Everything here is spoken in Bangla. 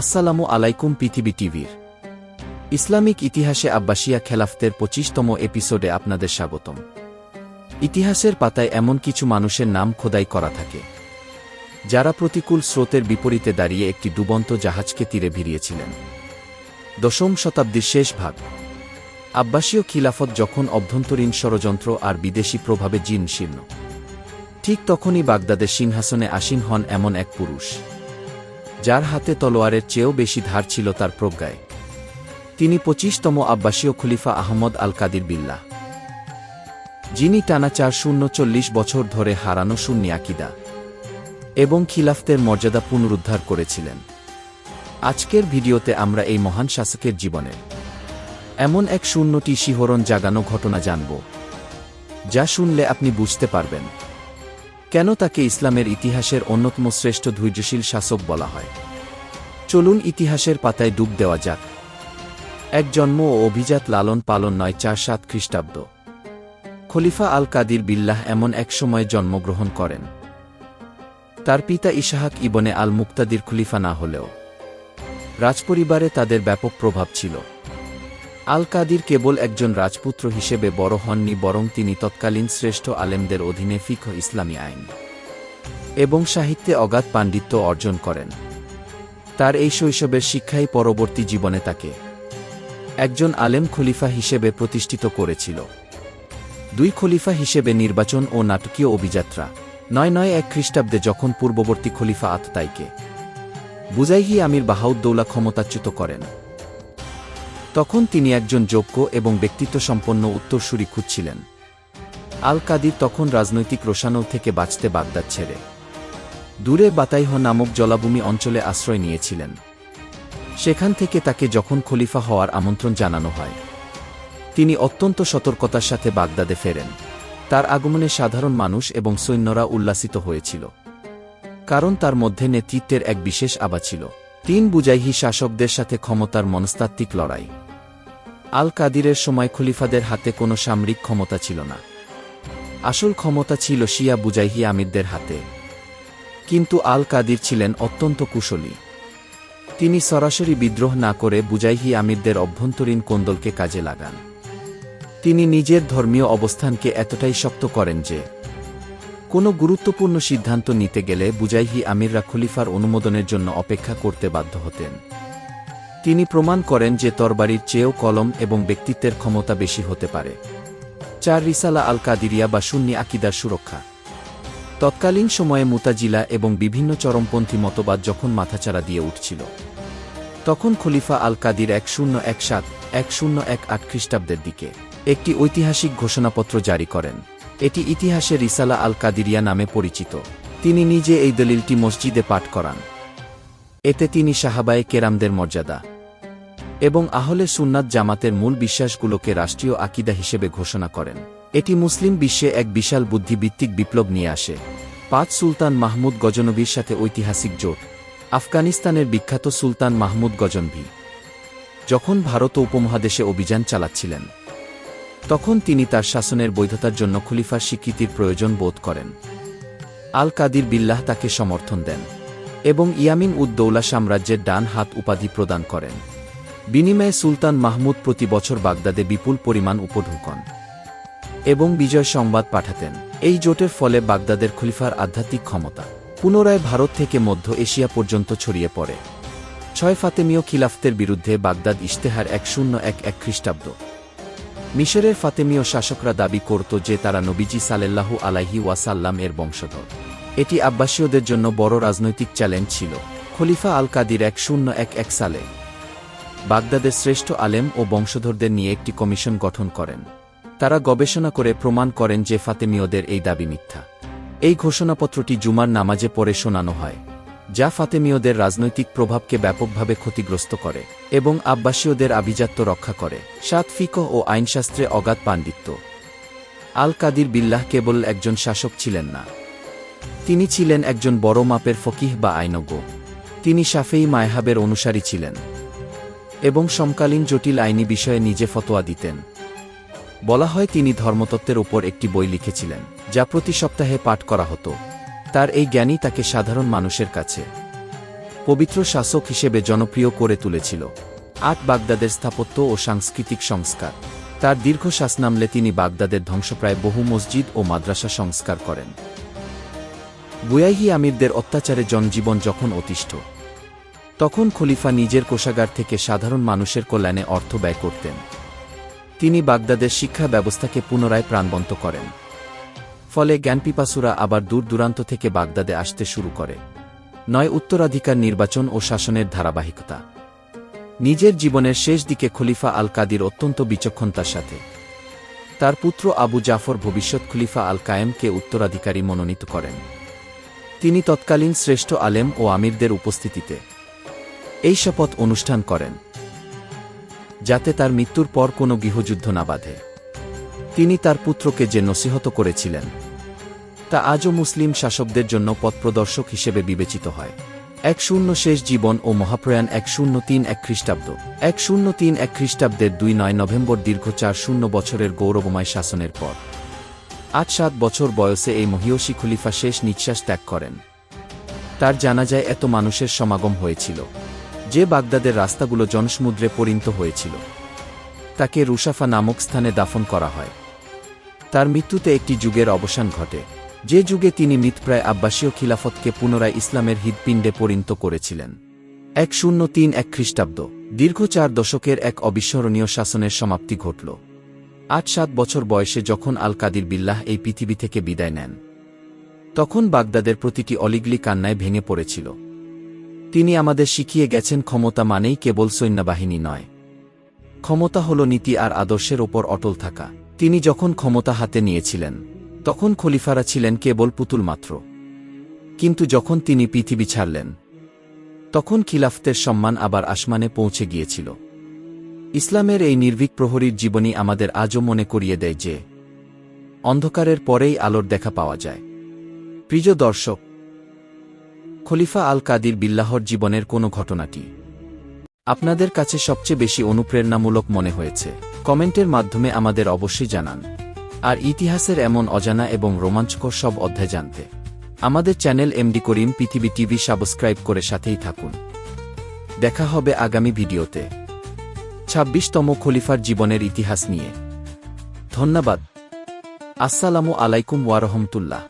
আসসালামু আলাইকুম পৃথিবী টিভির। ইসলামিক ইতিহাসে আব্বাসিয়া খেলাফতের পঁচিশতম এপিসোডে আপনাদের স্বাগতম। ইতিহাসের পাতায় এমন কিছু মানুষের নাম খোদাই করা থাকে। যারা প্রতিকূল স্রোতের বিপরীতে দাঁড়িয়ে একটি ডুবন্ত জাহাজকে তীরে ভিড়িয়েছিলেন। দশম শতাব্দীর শেষ ভাগ। আব্বাসীয় খিলাফত যখন অভ্যন্তরীণ ষড়যন্ত্র আর বিদেশি প্রভাবে জিন শীর্ণ ঠিক তখনই বাগদাদের সিংহাসনে আসীন হন এমন এক পুরুষ। যার হাতে তলোয়ারের চেয়েও বেশি ধার ছিল তার প্রজ্ঞায়। তিনি পঁচিশতম আব্বাসীয় খলিফা আহমদ আল কাদির বিল্লাহ। যিনি টানা চার শূন্য চল্লিশ বছর ধরে হারানো শূন্য আকিদা এবং খিলাফতের মর্যাদা পুনরুদ্ধার করেছিলেন। আজকের ভিডিওতে আমরা এই মহান শাসকের জীবনের এমন এক শূন্যটি শিহরণ জাগানো ঘটনা জানব, যা শুনলে আপনি বুঝতে পারবেন। কেন তাকে ইসলামের ইতিহাসের অন্যতম শ্রেষ্ঠ ধৈর্যশীল শাসক বলা হয়? চলুন ইতিহাসের পাতায় ডুব দেওয়া যাক। এক জন্ম ও অভিজাত লালন পালন নয় চার সাত খ্রিস্টাব্দ। খলিফা আল কাদির বিল্লাহ এমন এক সময়ে জন্মগ্রহণ করেন। তার পিতা ইশাহাক ইবনে আল মুক্তাদির খলিফা না হলেও। রাজপরিবারে তাদের ব্যাপক প্রভাব ছিল। আল কাদির কেবল একজন রাজপুত্র হিসেবে বড় হননি, বরং তিনি তৎকালীন শ্রেষ্ঠ আলেমদের অধীনে ফিখ ইসলামী আইন এবং সাহিত্যে অগাধ পাণ্ডিত্য অর্জন করেন। তার এই শৈশবের শিক্ষাই পরবর্তী জীবনে তাকে একজন আলেম খলিফা হিসেবে প্রতিষ্ঠিত করেছিল। দুই খলিফা হিসেবে নির্বাচন ও নাটকীয় অভিযাত্রা। নয় নয় এক খ্রিস্টাব্দে যখন পূর্ববর্তী খলিফা আততাইকে, বুজাইহি আমির বাহাউদ্দৌলা ক্ষমতাচ্যুত করেন। তখন তিনি একজন যোগ্য এবং ব্যক্তিত্বসম্পন্ন উত্তরসূরি খুঁজছিলেন। আল কাদির তখন রাজনৈতিক রোশানল থেকে বাঁচতে বাগদাদ ছেড়ে। দূরে বাতাইহ নামক জলাভূমি অঞ্চলে আশ্রয় নিয়েছিলেন। সেখান থেকে তাকে যখন খলিফা হওয়ার আমন্ত্রণ জানানো হয়, তিনি অত্যন্ত সতর্কতার সাথে বাগদাদে ফেরেন। তার আগমনে সাধারণ মানুষ এবং সৈন্যরা উল্লাসিত হয়েছিল। কারণ তার মধ্যে নেতৃত্বের এক বিশেষ আবা ছিল। তিন বুজাইহি শাসকদের সাথে ক্ষমতার মনস্তাত্ত্বিক লড়াই। আল কাদিরের সময় খলিফাদের হাতে কোনো সামরিক ক্ষমতা ছিল না। আসল ক্ষমতা ছিল শিয়া বুজাইহি আমিরদের হাতে। কিন্তু আল কাদির ছিলেন অত্যন্ত কুশলী। তিনি সরাসরি বিদ্রোহ না করে বুজাইহি আমিরদের অভ্যন্তরীণ কোন্দলকে কাজে লাগান। তিনি নিজের ধর্মীয় অবস্থানকে এতটাই শক্ত করেন যে, কোনো গুরুত্বপূর্ণ সিদ্ধান্ত নিতে গেলে বুজাইহি আমিররা খলিফার অনুমোদনের জন্য অপেক্ষা করতে বাধ্য হতেন। তিনি প্রমাণ করেন যে তরবারির চেয়েও কলম এবং ব্যক্তিত্বের ক্ষমতা বেশি হতে পারে। চার রিসালা আল কাদিরিয়া বা সুন্নি আকিদার সুরক্ষা। তৎকালীন সময়ে মুতাজিলা এবং বিভিন্ন চরমপন্থী মতবাদ যখন মাথাচাড়া দিয়ে উঠছিল। তখন খলিফা আল কাদির এক শূন্য এক সাত, এক শূন্য এক আট খ্রিস্টাব্দের দিকে একটি ঐতিহাসিক ঘোষণাপত্র জারি করেন। এটি ইতিহাসে রিসালা আল কাদিরিয়া নামে পরিচিত। তিনি নিজে এই দলিলটি মসজিদে পাঠ করান। এতে তিনি সাহাবায়ে কেরামদের মর্যাদা এবং আহলে সুন্নাত জামাতের মূল বিশ্বাসগুলোকে রাষ্ট্রীয় আকিদা হিসেবে ঘোষণা করেন। এটি মুসলিম বিশ্বে এক বিশাল বুদ্ধিভিত্তিক বিপ্লব নিয়ে আসে। পাঁচ সুলতান মাহমুদ গজনবীর সাথে ঐতিহাসিক জোট। আফগানিস্তানের বিখ্যাত সুলতান মাহমুদ গজনভি যখন ভারত উপমহাদেশে অভিযান চালাচ্ছিলেন, তখন তিনি তার শাসনের বৈধতার জন্য খলিফার স্বীকৃতির প্রয়োজন বোধ করেন। আল কাদির বিল্লাহ তাকে সমর্থন দেন এবং ইয়ামিন উদ্দৌলা সাম্রাজ্যের ডান হাত উপাধি প্রদান করেন। বিনিময়ে সুলতান মাহমুদ প্রতি বছর বাগদাদে বিপুল পরিমাণ উপঢুকন এবং বিজয় সংবাদ পাঠাতেন। এই জোটের ফলে বাগদাদের খলিফার আধ্যাত্মিক ক্ষমতা পুনরায় ভারত থেকে মধ্য এশিয়া পর্যন্ত ছড়িয়ে পড়ে। ছয় ফাতেমীয় খিলাফতের বিরুদ্ধে বাগদাদ ইশতেহার এক শূন্য এক এক খ্রিস্টাব্দ। মিশরের ফাতেমীয় শাসকরা দাবি করত যে তারা নবীজি সালেল্লাহু আলাইহি ওয়াসাল্লাম এর বংশধর। এটি আব্বাসীয়দের জন্য বড় রাজনৈতিক চ্যালেঞ্জ ছিল। খলিফা আল কাদির এক শূন্য এক এক সালে বাগদাদের শ্রেষ্ঠ আলেম ও বংশধরদের নিয়ে একটি কমিশন গঠন করেন। তারা গবেষণা করে প্রমাণ করেন যে ফাতেমীয়দের এই দাবি মিথ্যা। এই ঘোষণাপত্রটি জুমার নামাজে পড়ে শোনানো হয়, যা ফাতেমীয়দের রাজনৈতিক প্রভাবকে ব্যাপকভাবে ক্ষতিগ্রস্ত করে এবং আব্বাসীয়দের আভিজাত্য রক্ষা করে। সাত ফিক ও আইনশাস্ত্রে অগাধ পাণ্ডিত্য। আল কাদির বিল্লাহ কেবল একজন শাসক ছিলেন না। তিনি ছিলেন একজন বড় মাপের ফকিহ বা আইনজ্ঞ। তিনি সাফেই মায়হাবের অনুসারী ছিলেন। এবং সমকালীন জটিল আইনি বিষয়ে নিজে ফতোয়া দিতেন। বলা হয় তিনি ধর্মতত্ত্বের ওপর একটি বই লিখেছিলেন, যা প্রতি সপ্তাহে পাঠ করা হতো। তার এই জ্ঞানই তাকে সাধারণ মানুষের কাছে পবিত্র শাসক হিসেবে জনপ্রিয় করে তুলেছিল। আট বাগদাদের স্থাপত্য ও সাংস্কৃতিক সংস্কার। তার দীর্ঘ শাসনামলে তিনি বাগদাদের ধ্বংসপ্রায় বহু মসজিদ ও মাদ্রাসা সংস্কার করেন। বুয়াইহি আমিরদের অত্যাচারে জনজীবন যখন অতিষ্ঠ তখন খলিফা নিজের কোষাগার থেকে সাধারণ মানুষের কল্যাণে অর্থ ব্যয় করতেন। তিনি বাগদাদের শিক্ষা ব্যবস্থাকে পুনরায় প্রাণবন্ত করেন। ফলে জ্ঞানপিপাসুরা আবার দূর দূরান্ত থেকে বাগদাদে আসতে শুরু করে। নয় উত্তরাধিকার নির্বাচন ও শাসনের ধারাবাহিকতা। নিজের জীবনের শেষ দিকে খলিফা আল কাদির অত্যন্ত বিচক্ষণতার সাথে। তার পুত্র আবু জাফর ভবিষ্যৎ খলিফা আল কায়েমকে উত্তরাধিকারী মনোনীত করেন। তিনি তৎকালীন শ্রেষ্ঠ আলেম ও আমিরদের উপস্থিতিতে এই শপথ অনুষ্ঠান করেন, যাতে তার মৃত্যুর পর কোনো গৃহযুদ্ধ না বাধে। তিনি তার পুত্রকে যে নসিহত করেছিলেন, তা আজও মুসলিম শাসকদের জন্য পথপ্রদর্শক হিসেবে বিবেচিত হয়। এক শূন্য শেষ জীবন ও মহাপ্রয়াণ এক শূন্য তিন এক খ্রিস্টাব্দ। এক শূন্য তিন এক খ্রিস্টাব্দের দুই নয় নভেম্বর দীর্ঘ চার শূন্য বছরের গৌরবময় শাসনের পর, আট সাত বছর বয়সে এই মহিয়সী খলিফা শেষ নিঃশ্বাস ত্যাগ করেন। তার জানা যায় এত মানুষের সমাগম হয়েছিল। যে বাগদাদের রাস্তাগুলো জনসমুদ্রে পরিণত হয়েছিল, তাকে রুসাফা নামক স্থানে দাফন করা হয়। তার মৃত্যুতে একটি যুগের অবসান ঘটে, যে যুগে তিনি মৃতপ্রায় আব্বাসীয় খিলাফতকে পুনরায় ইসলামের হৃদপিণ্ডে পরিণত করেছিলেন। এক শূন্য তিন এক খ্রিস্টাব্দ, দীর্ঘ চার দশকের এক অবিস্মরণীয় শাসনের সমাপ্তি ঘটল। আট সাত বছর বয়সে যখন আল কাদির বিল্লাহ এই পৃথিবী থেকে বিদায় নেন, তখন বাগদাদের প্রতিটি অলিগলি কান্নায় ভেঙে পড়েছিল। তিনি আমাদের শিখিয়ে গেছেন ক্ষমতা মানেই কেবল সৈন্যবাহিনী নয়। ক্ষমতা হল নীতি আর আদর্শের ওপর অটল থাকা। তিনি যখন ক্ষমতা হাতে নিয়েছিলেন, তখন খলিফারা ছিলেন কেবল পুতুল মাত্র। কিন্তু যখন তিনি পৃথিবী ছাড়লেন, তখন খিলাফতের সম্মান আবার আসমানে পৌঁছে গিয়েছিল। ইসলামের এই নির্ভীক প্রহরীর জীবনী আমাদের আজও মনে করিয়ে দেয় যে, অন্ধকারের পরেই আলোর দেখা পাওয়া যায়। প্রিয় দর্শক খলিফা আল কাদির বিল্লাহর জীবনের কোনো ঘটনাটি আপনাদের কাছে সবচেয়ে বেশি অনুপ্রেরণামূলক মনে হয়েছে, কমেন্টের মাধ্যমে আমাদের অবশ্যই জানান। আর ইতিহাসের এমন অজানা এবং রোমাঞ্চকর সব অধ্যায় জানতে আমাদের চ্যানেল এমডি করিম পৃথিবী টিভি সাবস্ক্রাইব করে সাথেই থাকুন। দেখা হবে আগামী ভিডিওতে। ছাব্বিশতম খলিফার জীবনের ইতিহাস নিয়ে। ধন্যবাদ। আসসালামু আলাইকুম ওয়ারহমতুল্লাহ